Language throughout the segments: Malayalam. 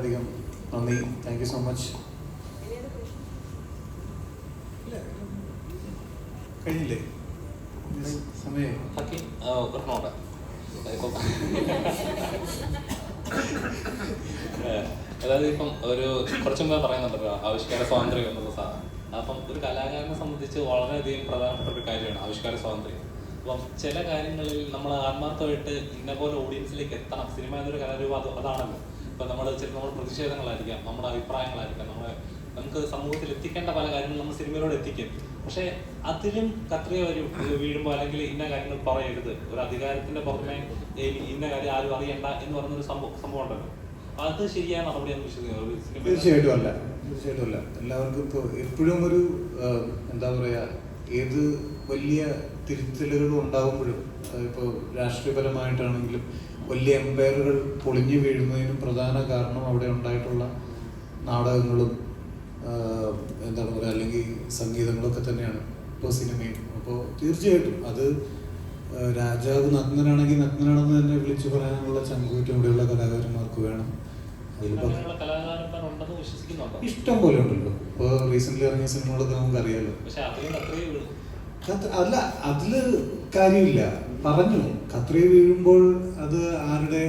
അധികം നന്ദി. താങ്ക് യു സോ മച്ച് കഴിഞ്ഞില്ലേ? അതായത് ഇപ്പം ഒരു കുറച്ച് മുമ്പേ പറയുന്നുണ്ടല്ലോ ആവിഷ്കാര സ്വാതന്ത്ര്യം എന്നുള്ള സാധനം. അപ്പം ഒരു കലാകാരനെ സംബന്ധിച്ച് വളരെയധികം പ്രധാനപ്പെട്ട ഒരു കാര്യമാണ് ആവിഷ്കാര സ്വാതന്ത്ര്യം. അപ്പം ചില കാര്യങ്ങളിൽ നമ്മൾ ആത്മാർത്ഥമായിട്ട് ഇന്ന പോലെ ഓഡിയൻസിലേക്ക് എത്തണം. സിനിമ എന്നൊരു കലാരൂപം അത് അതാണല്ലോ. ഇപ്പം നമ്മൾ ചിലപ്പോൾ നമ്മുടെ പ്രതിഷേധങ്ങളായിരിക്കാം നമ്മുടെ അഭിപ്രായങ്ങളായിരിക്കാം നമ്മുടെ നമുക്ക് സമൂഹത്തിൽ എത്തിക്കേണ്ട പല കാര്യങ്ങളും നമ്മൾ സിനിമയിലൂടെ എത്തിക്കും. പക്ഷേ അതിലും കത്രിയ വരും വീഴുമ്പോൾ അല്ലെങ്കിൽ ഇന്ന കാര്യങ്ങൾ പറയരുത്. ഒരു അധികാരത്തിന്റെ പുറമെ ഇനി ഇന്ന കാര്യം ആരും അറിയണ്ട എന്ന് പറഞ്ഞൊരു സംഭവം സംഭവം ഉണ്ടല്ലോ. അത് ശരിയാണ് ശരിയായ എന്ന് വിശ്വസിക്കുന്നത് തീർച്ചയായിട്ടും അല്ല. തീർച്ചയായിട്ടും അല്ല. എല്ലാവർക്കും ഇപ്പോൾ എപ്പോഴും ഒരു എന്താ പറയുക ഏത് വലിയ തിരുത്തലുകൾ ഉണ്ടാകുമ്പോഴും ഇപ്പോൾ രാഷ്ട്രീയപരമായിട്ടാണെങ്കിലും വലിയ എംപയറുകൾ പൊളിഞ്ഞു വീഴുന്നതിനും പ്രധാന കാരണം അവിടെ ഉണ്ടായിട്ടുള്ള നാടകങ്ങളും എന്താണ് പറയുക അല്ലെങ്കിൽ സംഗീതങ്ങളൊക്കെ തന്നെയാണ് ഇപ്പോൾ സിനിമയും. അപ്പോൾ തീർച്ചയായിട്ടും അത് രാജാവ് നഗ്നനാണെങ്കിൽ നഗ്നനാണെന്ന് തന്നെ വിളിച്ചു പറയാനുള്ള ചങ്കൂറ്റം ഇവിടെയുള്ള കലാകാരന്മാർക്ക് ഇഷ്ടം പോലെ ഉണ്ടല്ലോ ഇപ്പോൾ റീസെന്റ് ഇറങ്ങിയ സിനിമകളൊക്കെ നമുക്ക് അറിയാലോ അല്ല അതിൽ കാര്യമില്ല. പറഞ്ഞു. കത്രി വീഴുമ്പോൾ അത് ആരുടെ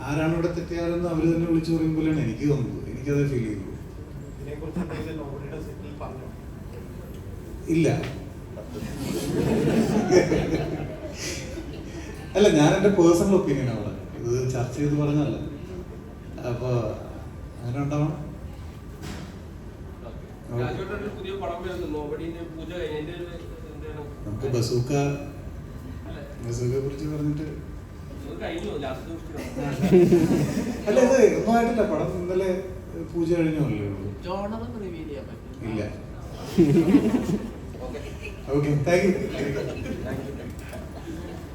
ആരാണ് ഇവിടെ തെറ്റിയാരെന്ന് അവർ തന്നെ വിളിച്ചു പറയുമ്പോഴാണ് എനിക്ക് തോന്നുന്നത്. എനിക്കത് ഫീൽ ചെയ്തു ഇല്ല. അല്ല ഞാൻ എന്റെ പേഴ്സണൽ ഒപ്പീനിയൻ ആണ് ഇത് ചർച്ച ചെയ്ത് പറഞ്ഞല്ല അപ്പൊ അങ്ങനെ ഉണ്ടാവണം നമുക്ക് ബസൂക്ക ബസൂക്കെ കുറിച്ച് പറഞ്ഞിട്ട് അല്ല ഇത് ഒന്നുമായിട്ടില്ല പടം ഇന്നലെ പൂജ കഴിഞ്ഞല്ലേ ഇല്ല. Okay thank you